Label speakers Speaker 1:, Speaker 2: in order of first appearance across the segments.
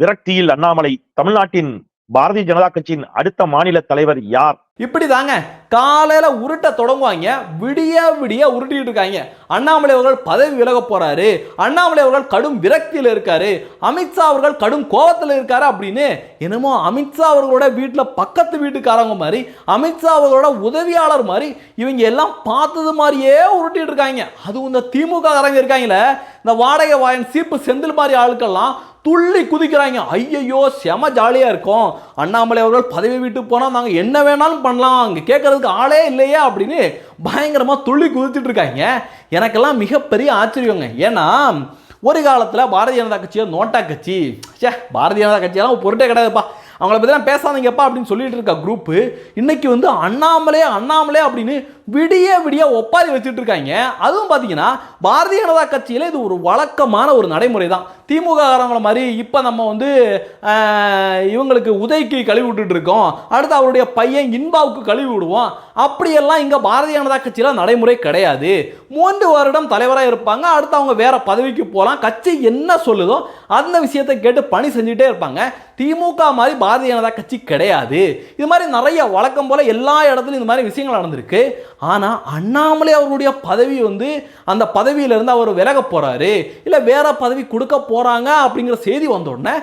Speaker 1: விரக்தியில் அண்ணாமலை தமிழ்நாட்டின் பாரதிய ஜனதா கட்சியின் அடுத்த மாநில தலைவர் யார்?
Speaker 2: இப்படி தாங்க காலையில உருட்ட தொடங்குவாங்க விடிய விடிய உருட்டிட்டு இருக்காங்க. அண்ணாமலை அவர்கள் பதவி விலக போறாரு. அண்ணாமலை அவர்கள் கடும் விரக்தியில் இருக்காரு. அமித்ஷா அவர்கள் கடும் கோபத்தில் இருக்காரு அப்படின்னு என்னமோ அமித்ஷா அவர்களோட வீட்டில் பக்கத்து வீட்டுக்காரங்க மாதிரி அமித்ஷா அவர்களோட உதவியாளர் மாதிரி இவங்க எல்லாம் பார்த்தது மாதிரியே உருட்டிட்டு இருக்காங்க. அதுவும் இந்த திமுக காரங்க இருக்காங்களே இந்த வாடகை வாயன் சீப்பு செந்தில் மாதிரி ஆளுக்கெல்லாம் துள்ளி குதிக்கிறாங்க. ஐயையோ செம ஜாலியாக இருக்கும். அண்ணாமலை அவர்கள் பதவி விட்டு போனால் நாங்கள் என்ன வேணாலும் பண்ணலாம். அங்கே கேட்கறதுக்கு ஆளே இல்லையே அப்படின்னு பயங்கரமாக துள்ளி குதிச்சுட்டு இருக்காங்க. எனக்கெல்லாம் மிகப்பெரிய ஆச்சரியங்க. ஏன்னா ஒரு காலத்தில் பாரதிய ஜனதா கட்சியோ நோட்டா கட்சி ச்சே பாரதிய ஜனதா கட்சியெல்லாம் பொருட்டே கிடையாதுப்பா. அவங்கள பற்றிலாம் பேசாதீங்கப்பா அப்படின்னு சொல்லிட்டு இருக்க குரூப்பு இன்னைக்கு வந்து அண்ணாமலே அண்ணாமலே அப்படின்னு விடிய விடிய ஒப்பாரி வச்சுட்டு இருக்காங்க. அதுவும் பார்த்தீங்கன்னா பாரதிய ஜனதா கட்சியில் இது ஒரு வழக்கமான ஒரு நடைமுறை தான் திமுககாரங்களை மாதிரி இப்போ நம்ம வந்து இவங்களுக்கு உதய்க்கு கழுவி விட்டுட்டு இருக்கோம். அடுத்து அவருடைய பையன் இன்பாவுக்கு கழுவி விடுவோம் அப்படியெல்லாம் இங்கே பாரதிய ஜனதா கட்சியில் நடைமுறை கிடையாது. மூன்று வருடம் தலைவராக இருப்பாங்க. அடுத்து அவங்க வேற பதவிக்கு போகலாம் கட்சி என்ன சொல்லுதோ அந்த விஷயத்தை கேட்டு பணி செஞ்சுட்டே இருப்பாங்க. திமுக மாதிரி பாரதிய ஜனதா கட்சி கிடையாது. இது மாதிரி நிறைய வழக்கம் போல எல்லா இடத்துலையும் இந்த மாதிரி விஷயங்கள் நடந்திருக்கு. ஆனால் அண்ணாமலை அவருடைய பதவி வந்து அந்த பதவியிலிருந்து அவர் விலக போறாரு. இல்லை வேற பதவி கொடுக்க போறாங்க அப்படிங்கிற செய்தி வந்த உடனே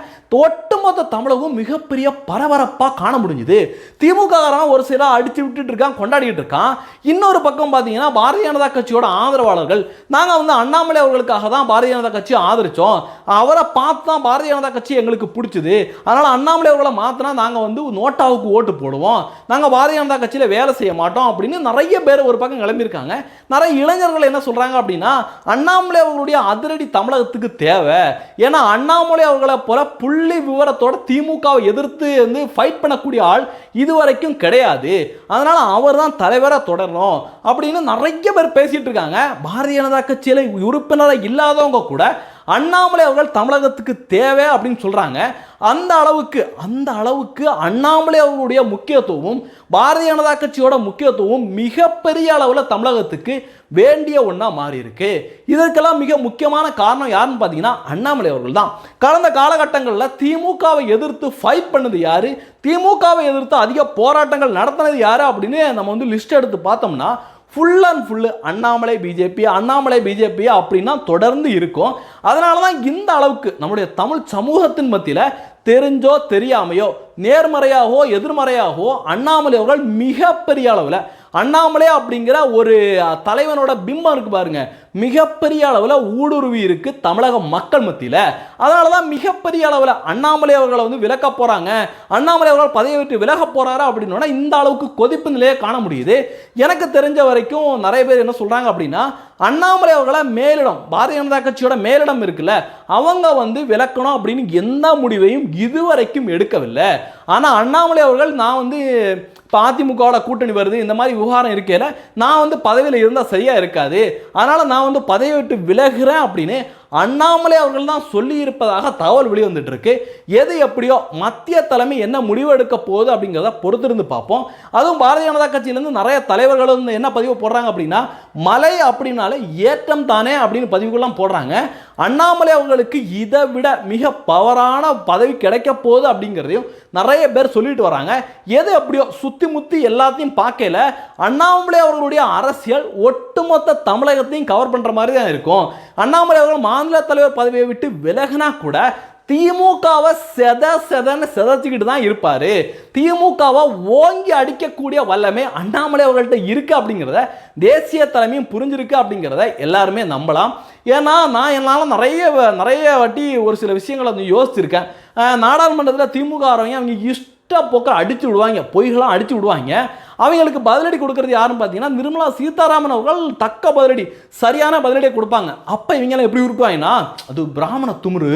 Speaker 2: ஒட்டுமொத்த தமிழகம் மிகப்பெரிய பரபரப்பாக காண முடிஞ்சுது. திமுகக்காரன் ஒரு சில அடிச்சு விட்டுட்டு இருக்கான் கொண்டாடிட்டு இருக்கான். இன்னொரு பக்கம் பார்த்தீங்கன்னா பாரதிய ஜனதா கட்சியோட ஆதரவாளர்கள். நாங்கள் வந்து அண்ணாமலை அவர்களுக்காக தான் பாரதிய ஜனதா கட்சி ஆதரித்தோம் அவரை பார்த்து தான் பாரதிய ஜனதா கட்சி எங்களுக்கு பிடிச்சது. அதனால் அண்ணாமலை அவர்களை மாற்றினா நாங்கள் வந்து நோட்டாவுக்கு ஓட்டு போடுவோம். நாங்கள் பாரதிய ஜனதா கட்சியில் வேலை செய்ய மாட்டோம் அப்படின்னு நிறைய பேர் ஒரு பக்கம் கிளம்பியிருக்காங்க. நிறைய இளைஞர்கள் என்ன சொல்கிறாங்க அப்படின்னா அண்ணாமலை அவர்களுடைய அதிரடி தமிழகத்துக்கு தேவை. ஏன்னா அண்ணாமலை அவர்களை போல புள்ளி விவரத்தோட திமுகவை எதிர்த்து வந்து ஃபைட் பண்ணக்கூடிய ஆள் இதுவரைக்கும் கிடையாது. அதனால் அவர் தான் தலைவராக தொடரணும் அப்படின்னு நிறைய பேர் பேசிட்டு இருக்காங்க. பாரதிய ஜனதா கட்சியில் உறுப்பினராக இல்லாதவங்க கூட அண்ணாமலை அவர்கள் தமிழகத்துக்கு தேவை அப்படின்னு சொல்கிறாங்க அந்த அளவுக்கு அந்த அளவுக்கு அண்ணாமலை அவர்களுடைய முக்கியத்துவம் பாரதிய ஜனதா கட்சியோட முக்கியத்துவம் மிகப்பெரிய அளவில் தமிழகத்துக்கு வேண்டிய ஒன்றா மாறி இருக்கு இதற்கெல்லாம் மிக முக்கியமான காரணம் யாருன்னு பார்த்தீங்கன்னா அண்ணாமலை அவர்கள் தான். கடந்த காலகட்டங்களில் திமுகவை எதிர்த்து ஃபைட் பண்ணது யாரு? திமுகவை எதிர்த்து அதிக போராட்டங்கள் நடத்தினது யாரு அப்படின்னு நம்ம வந்து லிஸ்ட் எடுத்து பார்த்தோம்னா full and full Annamalai BJP Annamalai BJP அப்படின்னா தொடர்ந்து இருக்கும். அதனால தான் இந்த அளவுக்கு நம்முடைய தமிழ் சமூகத்தின் மத்தியில் தெரிஞ்சோ தெரியாமையோ நேர்மறையாகவோ எதிர்மறையாகவோ அண்ணாமலை அவர்கள் மிகப்பெரிய அளவில் அண்ணாமலை அப்படிங்கிற ஒரு தலைவனோட பிம்பம் இருக்கு பாருங்க. மிகப்பெரிய அளவில் ஊடுருவி இருக்கு தமிழக மக்கள் மத்தியில். அதனால தான் மிகப்பெரிய அளவில் அண்ணாமலை அவர்களை வந்து விலக்க போகிறாங்க அண்ணாமலை அவர்கள் பதவியை விட்டு விலக போகிறாரு அப்படின்னா இந்த அளவுக்கு கொதிப்பு நிலையை காண முடியுது. எனக்கு தெரிஞ்ச வரைக்கும் நிறைய பேர் என்ன சொல்கிறாங்க அப்படின்னா அண்ணாமலை அவர்களை மேலிடம் பாரதிய ஜனதா கட்சியோட மேலிடம் இருக்குல்ல அவங்க வந்து விலக்கணும் அப்படின்னு எந்த முடிவையும் இதுவரைக்கும் எடுக்கவில்லை. ஆனால் அண்ணாமலை அவர்கள் நான் வந்து இப்போ அதிமுகவோட கூட்டணி வருது இந்த மாதிரி விவகாரம் இருக்கையில் நான் வந்து பதவியில் இருந்தால் சரியாக இருக்காது. அதனால் நான் வந்து பதவியை விட்டு விலகுறேன் அப்படின்னு அண்ணாமலை அவர்கள் தான் சொல்லியிருப்பதாக தகவல் வெளிவந்துட்டு இருக்கு எது எப்படியோ மத்திய தலைமை என்ன முடிவு எடுக்க போகுது அப்படிங்கிறத பொறுத்திருந்து பார்ப்போம். அதுவும் பாரதிய ஜனதா கட்சியிலேருந்து நிறைய தலைவர்கள் வந்து என்ன பதிவு போடுறாங்க அப்படின்னா மலை அப்படின்னாலே ஏற்றம் தானே அப்படின்னு பதிவுகள்லாம் போடுறாங்க. அண்ணாமலை அவர்களுக்கு இதை விட மிக பவரான பதவி கிடைக்க போகுது அப்படிங்கிறதையும் நிறைய பேர் சொல்லிட்டு வராங்க. எது எப்படியோ சுற்றி முத்தி எல்லாத்தையும் பார்க்கல அண்ணாமலை அவர்களுடைய அரசியல் ஒட்டுமொத்த தமிழகத்தையும் கவர் பண்ணுற மாதிரி தான் இருக்கும். அண்ணாமலை அவர்கள் மாநில தலைவர் பதவியை விட்டு விலகினா கூட திமுகவை செத செதன்னு செதச்சிக்கிட்டு தான் இருப்பார். திமுகவை ஓங்கி அடிக்கக்கூடிய வல்லமை அண்ணாமலை அவர்கள்ட்ட இருக்கு அப்படிங்கிறத தேசிய தலைமையும் புரிஞ்சிருக்கு அப்படிங்கிறத எல்லாருமே நம்பலாம். ஏன்னா நான் என்னால் நிறைய வ- நிறைய வாட்டி ஒரு சில விஷயங்களை வந்து யோசிச்சிருக்கேன். நாடாளுமன்றத்தில் திமுக வரவங்க அவங்க இஷ்ட போக்க அடிச்சு விடுவாங்க பொய்களாம் அடிச்சு விடுவாங்க. அவங்களுக்கு பதிலடி கொடுக்கறது யாருன்னு பார்த்தீங்கன்னா நிர்மலா சீதாராமன் அவர்கள் தக்க பதிலடி சரியான பதிலடியை கொடுப்பாங்க. அப்போ இவங்கெல்லாம் எப்படி இருப்பாங்கன்னா அது பிராமண துமுரு.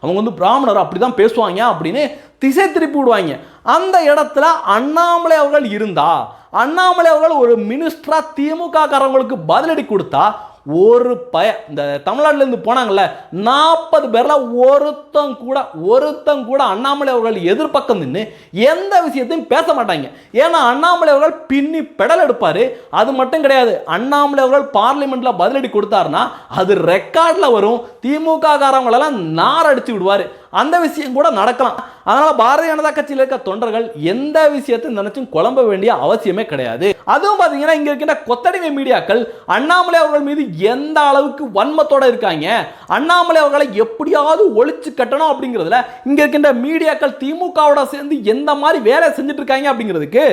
Speaker 2: அவங்க வந்து பிராமணர் அப்படி தான் பேசுவாங்க அப்படின்னு திசை திருப்பி விடுவாங்க. அந்த இடத்துல அண்ணாமலை அவர்கள் இருந்தா அண்ணாமலை அவர்கள் ஒரு மினிஸ்டராக திமுக காரங்களுக்கு பதிலடி கொடுத்தா ஒரு பய இந்த தமிழ்நாட்டிலேருந்து போனாங்கல்ல நாற்பது பேரில் ஒருத்தம் கூட ஒருத்தம் கூட அண்ணாமலை அவர்கள் எதிர்பக்கம் நின்று எந்த விஷயத்தையும் பேச மாட்டாங்க. ஏன்னா அண்ணாமலை அவர்கள் பின்னி பெடல் எடுப்பார். அது மட்டும் கிடையாது. அண்ணாமலை அவர்கள் பார்லிமெண்ட்டில் பதிலடி கொடுத்தாருன்னா அது ரெக்கார்டில் வரும். திமுக காரங்களெல்லாம் நார் அடித்து விடுவார். அந்த விஷயம் கூட நடக்கலாம். அதனால பாரதிய ஜனதா கட்சியில் இருக்க தொண்டர்கள் எந்த விஷயத்தை நினைச்சும் குழம்ப வேண்டிய அவசியமே கிடையாது. அதுவும் பார்த்தீங்கன்னா இங்க இருக்கின்ற கொத்தடிமை மீடியாக்கள் அண்ணாமலை அவர்கள் மீது எந்த அளவுக்கு வன்மத்தோட இருக்காங்க? அண்ணாமலை அவர்களை எப்படியாவது ஒழிச்சு கட்டணும் அப்படிங்கிறதுல இங்க இருக்கின்ற மீடியாக்கள் திமுகவோட சேர்ந்து எந்த மாதிரி வேலை செஞ்சுட்டு இருக்காங்க அப்படிங்கிறதுக்கு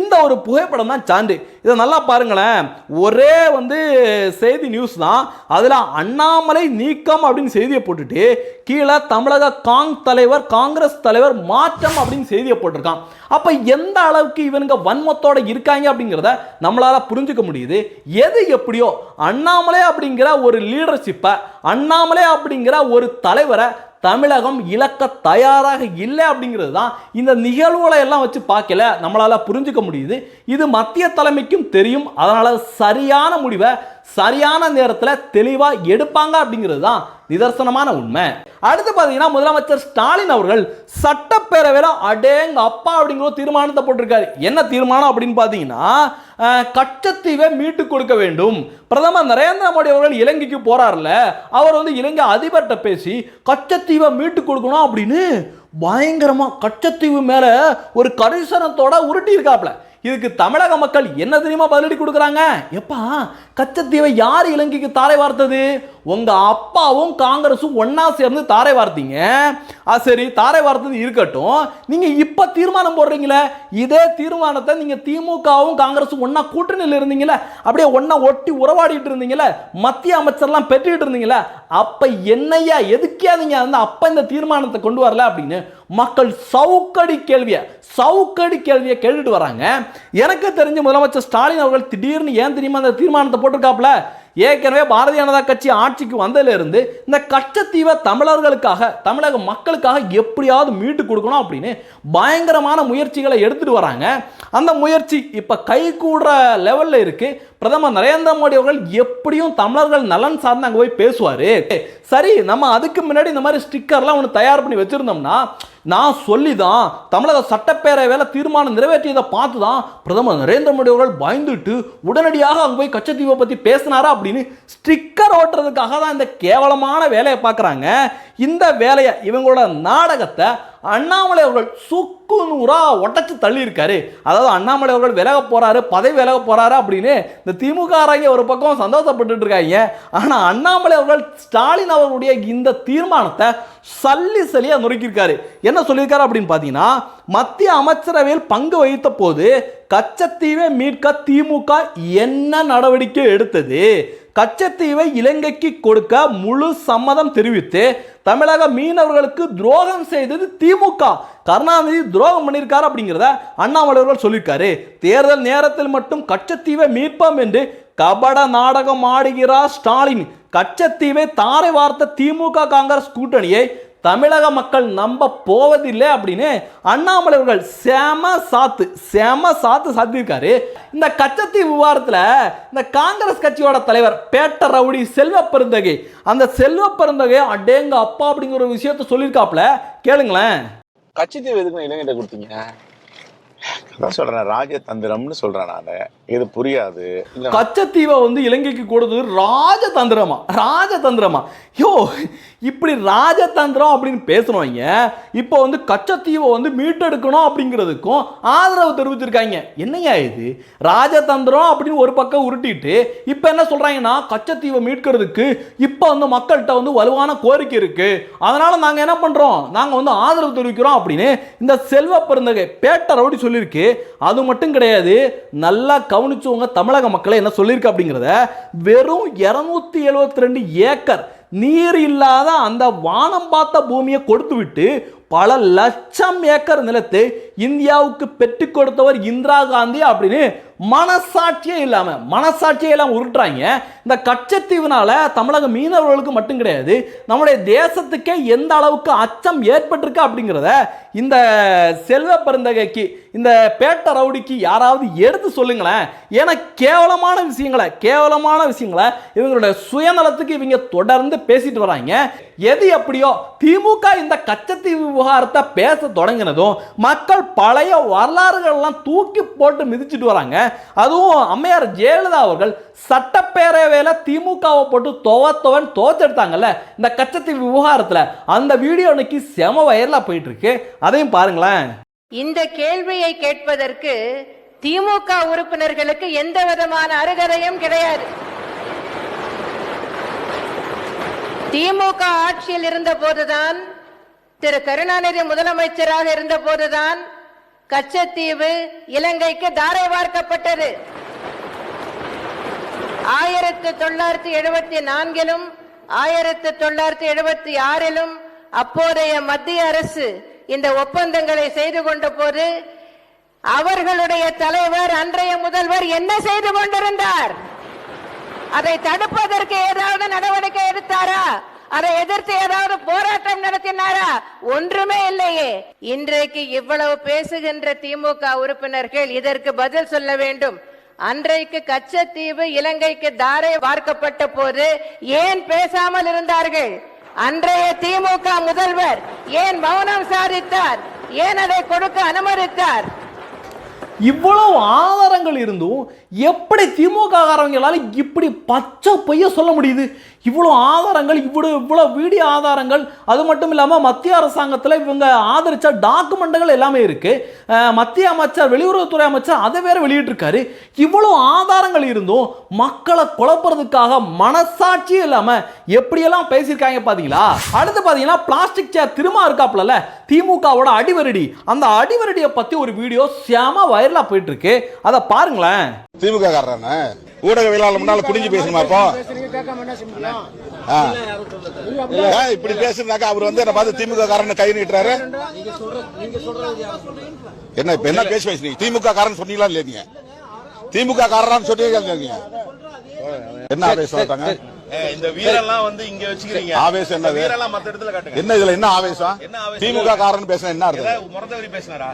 Speaker 2: இந்த ஒரு புகைப்படம் தான் சான்று. இதை நல்லா பாருங்களேன். ஒரே வந்து செய்தி நியூஸ் தான். அதில் அண்ணாமலை நீக்கம் அப்படின்னு செய்தியை போட்டுட்டு கீழே தமிழக காங் தலைவர் காங்கிரஸ் தலைவர் மாற்றம் அப்படின்னு செய்தியை போட்டிருக்கான். அப்போ எந்த அளவுக்கு இவனுங்க வன்மத்தோட இருக்காங்க அப்படிங்கிறத நம்மளால் புரிஞ்சுக்க முடியுது. எது எப்படியோ அண்ணாமலை அப்படிங்கிற ஒரு லீடர்ஷிப்பை அண்ணாமலை அப்படிங்கிற ஒரு தலைவரை தமிழகம் இழக்க தயாராக இல்லை அப்படிங்கிறது தான் இந்த நிகழ்வுகளை எல்லாம் வச்சு பார்க்கல நம்மளால் புரிஞ்சுக்க முடியுது. இது மத்திய தலைமைக்கும் தெரியும். அதனால் சரியான முடிவை சரியான நேரத்தில் தெளிவாக எடுப்பாங்க அப்படிங்கிறது தான் நிதர்சனமான உண்மை. அடுத்து பார்த்தீங்கன்னா முதலமைச்சர் ஸ்டாலின் அவர்கள் சட்டப்பேரவையில் அடேங்க அப்பா அப்படிங்கிற ஒரு தீர்மானத்தை போட்டிருக்காரு. என்ன தீர்மானம் அப்படின்னு பார்த்தீங்கன்னா கச்சத்தீவை மீட்டு கொடுக்க வேண்டும். பிரதமர் நரேந்திர மோடி அவர்கள் இலங்கைக்கு போறாருல அவர் வந்து இலங்கை அதிபர்கிட்ட பேசி கச்சத்தீவை மீட்டு கொடுக்கணும் அப்படின்னு பயங்கரமா கச்சத்தீவு மேல ஒரு கரிசனத்தோட உருட்டி இருக்காப்ல இதுக்கு தமிழக மக்கள் என்ன தெரியுமா பதிலடி கொடுக்குறாங்க? எப்பா கச்சத்தீவை யார் இலங்கைக்கு தாரை வார்த்தது? உங்க அப்பாவும் காங்கிரஸும் ஒன்றா சேர்ந்து தாரை வார்த்தீங்க. ஆ சரி தாரை வார்த்தது இருக்கட்டும். நீங்க இப்ப தீர்மானம் போடுறீங்களே இதே தீர்மானத்தை நீங்க திமுகவும் காங்கிரஸும் ஒன்றா கூட்டணியில் இருந்தீங்களே அப்படியே ஒன்றா ஒட்டி உறவாடிட்டு இருந்தீங்களே மத்திய அமைச்சர்லாம் பெற்றுக்கிட்டு இருந்தீங்களே அப்ப என்னையா எதுக்கே நீங்க அந்த அப்ப இந்த தீர்மானத்தை கொண்டு வரல அப்படின்னு மக்கள் சவுக்கடி கேள்வியை சவுக்கடி கேள்வியை கேட்டுட்டு வராங்க. எனக்கு தெரிஞ்ச முதலமைச்சர் ஸ்டாலின் அவர்கள் திடீர்னு ஏன் தெரியுமா அந்த தீர்மானத்தை போட்டிருக்காப்புல? ஏற்கனவே பாரதிய ஜனதா கட்சி ஆட்சிக்கு வந்ததிலிருந்து இந்த கச்சத்தீவை தமிழர்களுக்காக தமிழக மக்களுக்காக எப்படியாவது மீட்டு கொடுக்கணும் அப்படின்னு பயங்கரமான முயற்சிகளை எடுத்துட்டு வராங்க. அந்த முயற்சி இப்போ கை கூடுற லெவலில் இருக்கு. பிரதமர் நரேந்திர மோடி அவர்கள் எப்படியும் தமிழர்கள் நலன் சார்ந்து அங்கே போய் பேசுவார். சரி நம்ம அதுக்கு முன்னாடி இந்த மாதிரி ஸ்டிக்கர்லாம் ஒன்று தயார் பண்ணி வச்சிருந்தோம்னா நான் சொல்லி தான் தமிழக சட்டப்பேரவையில் தீர்மானம் நிறைவேற்றியதை பார்த்து தான் பிரதமர் நரேந்திர மோடி அவர்கள் பயந்துட்டு உடனடியாக அங்கே போய் கச்சத்தீவை பற்றி பேசினாரா அப்படின்னு ஸ்டிக்கர் ஓட்டுறதுக்காக தான் இந்த கேவலமான வேலையை பார்க்குறாங்க. இந்த வேலையை இவங்களோட நாடகத்தை அண்ணாமலை அவர்கள் சுக்கு நூறாக உடச்சி தள்ளியிருக்காரு. அதாவது அண்ணாமலை அவர்கள் விலக போகிறாரு பதவி விலக போகிறாரு அப்படின்னு இந்த திமுக அரங்க ஒரு பக்கம் சந்தோஷப்பட்டு இருக்காங்க ஆனால் அண்ணாமலை அவர்கள் ஸ்டாலின் அவர்களுடைய இந்த தீர்மானத்தை சல்லி சலியாக நொறுக்கியிருக்காரு. என்ன சொல்லியிருக்காரு அப்படின்னு பார்த்தீங்கன்னா மத்திய அமைச்சரவையில் பங்கு வகித்த போது கச்சத்தீவை மீட்க திமுக என்ன நடவடிக்கை எடுத்தது? கச்சத்தீவை இலங்கைக்கு கொடுக்க முழு சம்மதம் தெரிவித்து தமிழக மீனவர்களுக்கு துரோகம் செய்தது திமுக. கருணாநிதி துரோகம் பண்ணியிருக்காரு அப்படிங்கிறத அண்ணாமலை அவர்கள் சொல்லியிருக்காரு. தேர்தல் நேரத்தில் மட்டும் கச்சத்தீவை மீட்போம் என்று கபட நாடகம் ஆடுகிறார் ஸ்டாலின். கச்சத்தீவை தாரை வார்த்த திமுக காங்கிரஸ் கூட்டணியை தமிழக மக்கள் நம்ப போவதில்லை அப்படின்னு அண்ணாமலை அவர்கள் செம சாத்து செம சாத்து சாத்தியிருக்காரு. இந்த கச்சத்தீவு விவகாரத்தில் இந்த காங்கிரஸ் கட்சியோட தலைவர் பேட்ட ரவுடி செல்வ பெருந்தகை அந்த செல்வ பெருந்தகை அடேங்க அப்பா அப்படிங்கிற ஒரு விஷயத்த சொல்லியிருக்காப்ல கேளுங்களேன்.
Speaker 3: கட்சித்தீவு எதுக்கு இளைஞர்கிட்ட கொடுத்தீங்க?
Speaker 4: அதான் சொல்றேன் ராஜதந்திரம்னு சொல்றேன் நானு. இது புரியாது.
Speaker 2: கச்சத்தீவை வந்து இலங்கைக்கு கொடுத்தது ராஜதந்திரமா? ராஜதந்திரமா? யோ இப்படி ராஜதந்திரம் அப்படின்னு பேசுறவங்க இப்போ வந்து கச்சத்தீவை வந்து மீட்டெடுக்கணும் அப்படிங்கிறதுக்கும் ஆதரவு தெரிவிச்சிருக்காங்க. என்னையா இது? ராஜதந்திரம் அப்படின்னு ஒரு பக்கம் உருட்டிட்டு இப்போ என்ன சொல்கிறாங்கன்னா கச்சத்தீவை மீட்கிறதுக்கு இப்போ வந்து மக்கள்கிட்ட வந்து வலுவான கோரிக்கை இருக்கு. அதனால நாங்கள் என்ன பண்ணுறோம் நாங்கள் வந்து ஆதரவு தெரிவிக்கிறோம் அப்படின்னு இந்த செல்வ பெருந்தகை பேட்ட ரவுடி சொல்லியிருக்கு. அது மட்டும் கிடையாது நல்லா கவனிச்சவங்க தமிழக மக்களை என்ன சொல்லியிருக்கு அப்படிங்கிறத வெறும் இரநூத்தி எழுபத்தி ரெண்டு ஏக்கர் நீர் இல்லாத அந்த வானம் பார்த்த பூமியை கொடுத்து விட்டு பல லட்சம் ஏக்கர் நிலத்தை இந்தியாவுக்கு பெற்றுக் கொடுத்தவர் இந்திரா காந்தி அப்படின்னு மனசாட்சியே இல்லாமல் மனசாட்சியே இல்லாமல் உருட்டுறாங்க. இந்த கச்சத்தீவுனால தமிழக மீனவர்களுக்கு மட்டும் கிடையாது நம்முடைய தேசத்துக்கே எந்த அளவுக்கு அச்சம் ஏற்பட்டிருக்கு அப்படிங்கிறத இந்த செல்வ பெருந்தகைக்கு இந்த பேட்ட ரவுடிக்கு யாராவது எடுத்து சொல்லுங்களேன். ஏன்னா கேவலமான விஷயங்களை கேவலமான விஷயங்களை இவங்களுடைய சுயநலத்துக்கு இவங்க தொடர்ந்து பேசிட்டு வராங்க. எது எப்படியோ திமுக இந்த கச்சத்தீவு விவகாரத்தை பேச தொடங்கினதும் மக்கள் பழைய வரலாறுகள்லாம் தூக்கி போட்டு மிதிச்சிட்டு வராங்க. அதுவும் அம்மையார் ஜெயலலிதா அவர்கள் சட்டப்பேரவையில் திமுகவை போட்டு துவத்தவன் தோச்செடுத்தாங்கல்ல இந்த கச்சத்தீவு விவகாரத்தில் அந்த வீடியோ இன்னைக்கு செம வயரில் போயிட்டு இருக்கு அதையும் பாருங்களேன்.
Speaker 5: இந்த கேள்வியை கேட்பதற்கு திமுக உறுப்பினர்களுக்கு எந்த விதமான அருகதையும் கிடையாது. திமுக ஆட்சியில் இருந்த போதுதான் திரு கருணாநிதி முதலமைச்சராக இருந்த போதுதான் கச்சத்தீவு இலங்கைக்கு தாரை வார்க்கப்பட்டது ஆயிரத்தி தொள்ளாயிரத்தி எழுபத்தி நான்கிலும் ஆயிரத்தி தொள்ளாயிரத்தி எழுபத்தி ஆறிலும் அப்போதைய மத்திய அரசு இந்த ஒப்பந்தங்களை செய்து கொண்ட போது அவர்களுடைய தலைவர் அன்றைய முதல்வர் என்ன செய்து கொண்டிருந்தார்? அதை தடுப்பதற்கு ஏதாவது நடவடிக்கை எடுத்தாரா? அதை எதிர்த்து ஏதாவது போராட்டம் நடத்தினாரா? ஒன்றுமே இல்லையே. இன்றைக்கு இவ்வளவு பேசுகின்ற திமுக உறுப்பினர்கள் இதற்கு பதில் சொல்ல வேண்டும். அன்றைக்கு கச்சத்தீவு இலங்கைக்கு தாரை வார்க்கப்பட்ட போது ஏன் பேசாமல் இருந்தார்கள்? அன்றைய திமுக முதல்வர் ஏன் மௌனம் சாதித்தார்? ஏன் அதை கொடுக்க அனுமதித்தார்?
Speaker 2: இவ்வளவு ஆதாரங்கள் இருந்தும் எப்படி திமுக காரங்களால இப்படி பச்சை பொய்ய சொல்ல முடியுது? இவ்வளோ ஆதாரங்கள் இவ்வளோ இவ்வளோ வீடியோ ஆதாரங்கள் அது மட்டும் இல்லாமல் மத்திய அரசாங்கத்தில் இவங்க ஆதரித்த டாக்குமெண்ட்டுகள் எல்லாமே இருக்குது மத்திய அமைச்சர் வெளியுறவுத்துறை அமைச்சர் அதை வேற வெளியிட்டிருக்காரு. இவ்வளோ ஆதாரங்கள் இருந்தும் மக்களை குழப்புறதுக்காக மனசாட்சியும் இல்லாமல் எப்படியெல்லாம் பேசியிருக்காங்க பார்த்தீங்களா அடுத்து பார்த்தீங்கன்னா பிளாஸ்டிக் சேர் திரும்ப இருக்காப்புல திமுகவோட அடிவரடி. அந்த அடிவரடியை பற்றி ஒரு வீடியோ செம வைரலாக போயிட்டு இருக்கு அதை பாருங்களேன்.
Speaker 6: திமுக காரன ஊடகவியலாளர் முன்னால குடிஞ்சு பேசணுமா. ஏன் இப்படி பேசுனாக்கா அவர் வந்து என்ன பார்த்து திமுக காரன் கை நீட்டுறாரு? என்ன இப்ப என்ன பேசி பேசுனீங்க திமுக காரன் சொன்னீங்களா இல்லையா நீங்க? திமுக காரரான்னு சொன்னீங்களா நீங்க? என்ன ஆவேசம் பார்த்தாங்க
Speaker 4: இந்த வீரெல்லாம் வந்து இங்க வச்சுக்கிறீங்க.
Speaker 6: ஆவேசம்?
Speaker 4: இந்த வீரெல்லாம் மத்த இடத்துல காட்டுங்க.
Speaker 6: என்ன இதுல என்ன ஆவேசம்?
Speaker 4: என்ன ஆவேசம்?
Speaker 6: திமுக காரன் பேசுனா என்ன அர்த்தம்?
Speaker 4: முறந்தவரி பேசினாரா?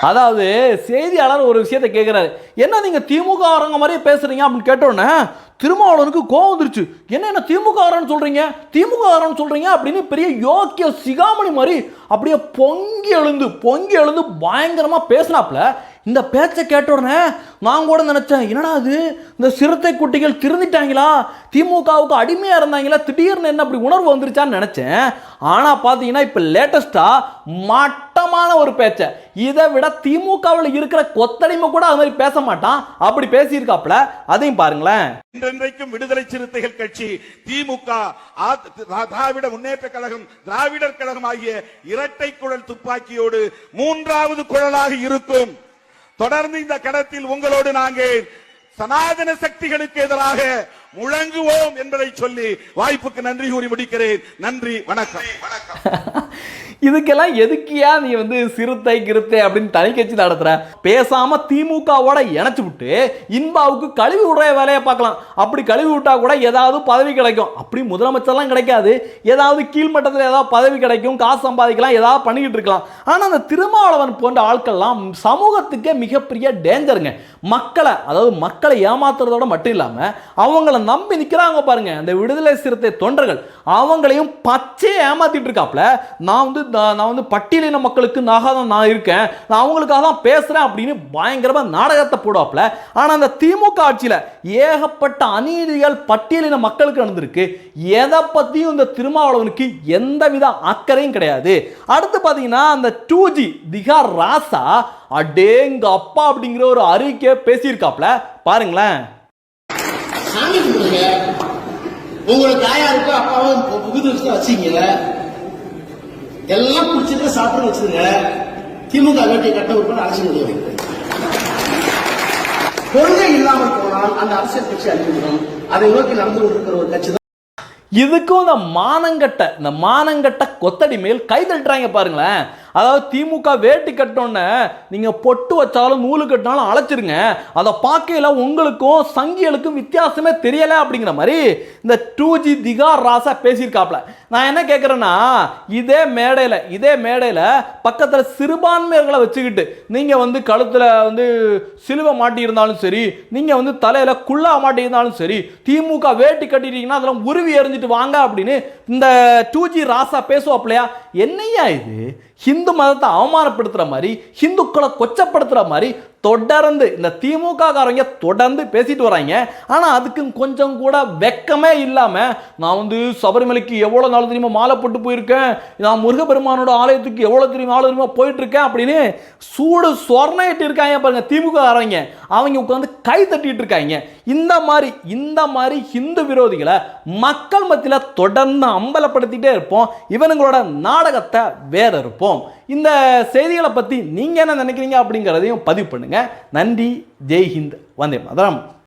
Speaker 2: அதாவது செய்தியாளர் ஒரு விஷயத்தை கேட்குறாரு என்ன நீங்கள் திமுக வரவங்க மாதிரியே பேசுறீங்க? அப்படின்னு கேட்டோன்னே திருமாவளவனுக்கு கோவம் வந்துருச்சு. என்ன என்ன திமுக ஆரன்னு சொல்கிறீங்க திமுக ஆரன்னு சொல்கிறீங்க அப்படின்னு பெரிய யோக்கிய சிகாமணி மாதிரி அப்படியே பொங்கி எழுந்து பொங்கி எழுந்து பயங்கரமாக பேசினாப்புல. இந்த பேச்சை கேட்ட உடனே நான் கூட நினச்சேன் என்னடா இது? இந்த சிறுத்தை குட்டிகள் திருந்திட்டாங்களா? திமுகவுக்கு அடிமையாக இருந்தாங்களா? திடீர்னு என்ன அப்படி உணர்வு வந்துருச்சான்னு நினச்சேன். ஆனா பார்த்தீங்கன்னா இப்போ லேட்டஸ்ட்டாக மட்டமான ஒரு பேச்சை. இதை விட திமுகவில் இருக்கிற கொத்தடிமை கூட அது மாதிரி பேச மாட்டான். அப்படி பேசியிருக்காப்ல அதையும் பாருங்களேன்.
Speaker 6: இன்றைக்கும் விடுதலை சிறுத்தைகள் கட்சி திமுக திராவிட முன்னேற்ற கழகம் திராவிடர் கழகம் ஆகிய இரட்டை குழல் துப்பாக்கியோடு மூன்றாவது குழலாக இருக்கும். தொடர்ந்து இந்த கடத்தில் உங்களோடு நாங்கள் சனாதன சக்திகளுக்கு எதிராக முழங்குவோம் என்பதை சொல்லி வாய்ப்புக்கு நன்றி கூறி முடிக்கிறேன். நன்றி வணக்கம். வணக்கம்.
Speaker 2: இதுக்கெல்லாம் எதுக்கியா நீ வந்து சிறுத்தை கிருத்தை அப்படின்னு தனி கட்சி நடத்துற? பேசாம திமுகவோட இணைச்சு விட்டு இன்பாவுக்கு கழுவி விடுற வேலையை பார்க்கலாம். அப்படி கழுவி விட்டா கூட ஏதாவது பதவி கிடைக்கும். அப்படி முதலமைச்சர்லாம் கிடைக்காது. ஏதாவது கீழ்மட்டத்தில் ஏதாவது பதவி கிடைக்கும் காசு சம்பாதிக்கலாம் ஏதாவது பண்ணிக்கிட்டு இருக்கலாம். ஆனால் அந்த திருமாவளவன் போன்ற ஆட்கள்லாம் சமூகத்துக்கே மிகப்பெரிய டேஞ்சருங்க மக்களை அதாவது மக்களை ஏமாத்துறதோட மட்டும் இல்லாமல் அவங்கள நம்பி நிற்கிறாங்க பாருங்க. அந்த விடுதலை சிறுத்தை தொண்டர்கள் அவங்களையும் பச்சையே ஏமாத்திட்டு இருக்காப்ல. நான் நான் வந்து நான் வந்து பட்டியலின மக்களுக்கு நாக தான் நான் இருக்கேன். நான் அவங்களுக்காக தான் பேசுகிறேன் அப்படின்னு பயங்கரமாக நாடகத்தை போடுவாப்ல ஆனால் அந்த திமுக ஆட்சியில் ஏகப்பட்ட அநீதிகள் பட்டியலின மக்களுக்கு நடந்திருக்கு. எதை பற்றியும் இந்த திருமாவளவனுக்கு எந்தவித அக்கறையும் கிடையாது. அடுத்து பார்த்தீங்கன்னா அந்த டூ ஜி திகார் ராசா அடேங்க அப்பா அப்படிங்கிற ஒரு அறிக்கை பேசியிருக்காப்ல பாருங்களேன்.
Speaker 7: உங்களுக்கு தாயாருக்கும் அப்பாவும் புகுது வச்சு எல்லாம் குடிச்சிட்டு சாப்பிட்டு வச்சிருங்க திமுக வேட்டியை கட்ட உட்பட அரசியல் உதவி. கொள்கை இல்லாமல் போனால் அந்த அரசியல் கட்சி அழிந்துவிடும். அதை நோக்கி நடந்து கொண்டிருக்கிற ஒரு கட்சி தான்.
Speaker 2: இதுக்கும் இந்த மானங்கட்ட இந்த மானங்கட்ட கொத்தடி மேல் கை தட்டுறாங்க பாருங்களேன். அதாவது திமுக வேட்டி கட்டோன்னே நீங்கள் பொட்டு வச்சாலும் நூலு கட்டினாலும் அழைச்சிருங்க. அதை பார்க்கையில் உங்களுக்கும் சங்கிகளுக்கும் வித்தியாசமே தெரியலை அப்படிங்கிற மாதிரி இந்த டூ ஜி திகா ராசா பேசியிருக்காப்ல. நான் என்ன கேட்குறேன்னா இதே மேடையில் இதே மேடையில் பக்கத்தில் சிறுபான்மையர்களை வச்சுக்கிட்டு நீங்கள் வந்து கழுத்தில் வந்து சிலுவை மாட்டியிருந்தாலும் சரி நீங்கள் வந்து தலையில் குள்ளா மாட்டியிருந்தாலும் சரி திமுக வேட்டி கட்டிட்டீங்கன்னா அதெல்லாம் உருவி எறிஞ்சிட்டு வாங்க அப்படின்னு இந்த டூ ஜி ராசா பேசுவாப்பிலையா என்னையா இது? ஹிந்து மதத்தை அவமானப்படுத்துகிற மாதிரி ஹிந்துக்களை கொச்சப்படுத்துகிற மாதிரி தொடர்ந்து இந்த திமுக காரங்க தொடர்ந்து பேசிட்டு வராங்க. ஆனால் அதுக்கு கொஞ்சம் கூட வெக்கமே இல்லாமல் நான் வந்து சபரிமலைக்கு எவ்வளோ நாள் தெரியுமா மாலை போட்டு போயிருக்கேன்? நான் முருகப்பெருமானோட ஆலயத்துக்கு எவ்வளோ தெரியுமா ஆளு தெரியுமா போயிட்டுருக்கேன் அப்படின்னு சூடு சொர்ணையிட்டு இருக்காங்க பாருங்க திமுக காரங்க அவங்க உட்காந்து கை தட்டிட்டு இருக்காங்க. இந்த மாதிரி இந்த மாதிரி ஹிந்து விரோதிகளை மக்கள் மத்தியில் தொடர்ந்து அம்பலப்படுத்திகிட்டே இருப்போம். இவனுங்களோட நாடகத்தை வேற இருப்போம். இந்த செய்திகளை பற்றி நீங்கள் என்ன நினைக்கிறீங்க அப்படிங்கிறதையும் பதிவு பண்ணுங்கள் நன்றி. ஜெய்ஹிந்த். வந்தே மதரம்.